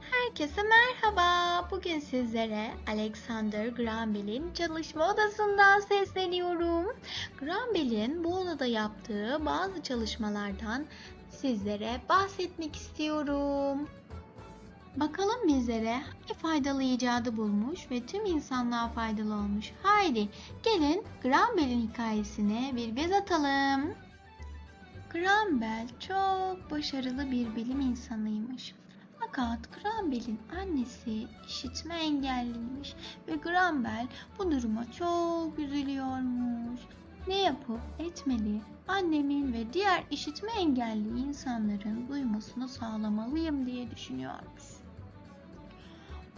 Herkese merhaba. Bugün sizlere Alexander Graham Bell'in çalışma odasından sesleniyorum. Graham Bell'in bu odada yaptığı bazı çalışmalardan sizlere bahsetmek istiyorum. Bakalım bizlere hangi faydalı icadı bulmuş ve tüm insanlığa faydalı olmuş. Haydi gelin Graham Bell'in hikayesine bir göz atalım. Graham Bell çok başarılı bir bilim insanıymış. Fakat Graham Bell'in annesi işitme engelliymiş ve Graham Bell bu duruma çok üzülüyormuş. Ne yapıp etmeli? Annemin ve diğer işitme engelli insanların duymasını sağlamalıyım diye düşünüyormuş.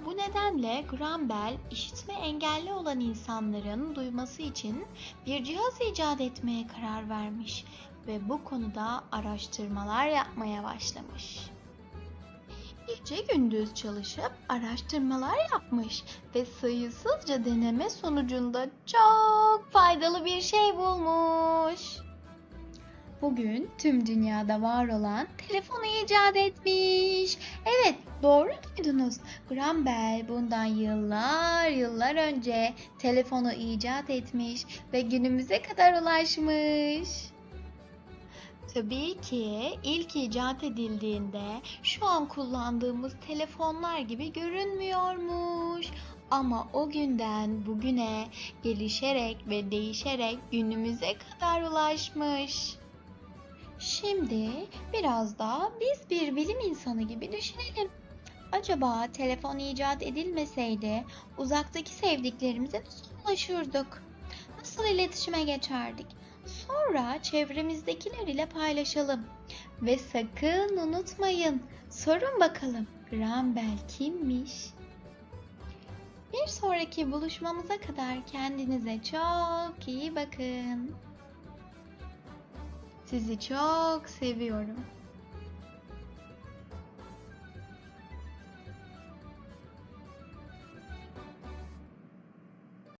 Bu nedenle Graham işitme engelli olan insanların duyması için bir cihaz icat etmeye karar vermiş ve bu konuda araştırmalar yapmaya başlamış. Gece gündüz çalışıp araştırmalar yapmış ve sayısızca deneme sonucunda çok faydalı bir şey bulmuş. Bugün tüm dünyada var olan telefonu icat etmiş. Evet, doğru duydunuz. Graham Bell bundan yıllar yıllar önce telefonu icat etmiş ve günümüze kadar ulaşmış. Tabii ki ilk icat edildiğinde şu an kullandığımız telefonlar gibi görünmüyormuş. Ama o günden bugüne gelişerek ve değişerek günümüze kadar ulaşmış. Şimdi biraz da biz bir bilim insanı gibi düşünelim. Acaba telefon icat edilmeseydi uzaktaki sevdiklerimize nasıl ulaşırdık? Nasıl iletişime geçerdik? Sonra çevremizdekiler ile paylaşalım. Ve sakın unutmayın. Sorun bakalım. Graham Bell kimmiş? Bir sonraki buluşmamıza kadar kendinize çok iyi bakın. Sizi çok seviyorum.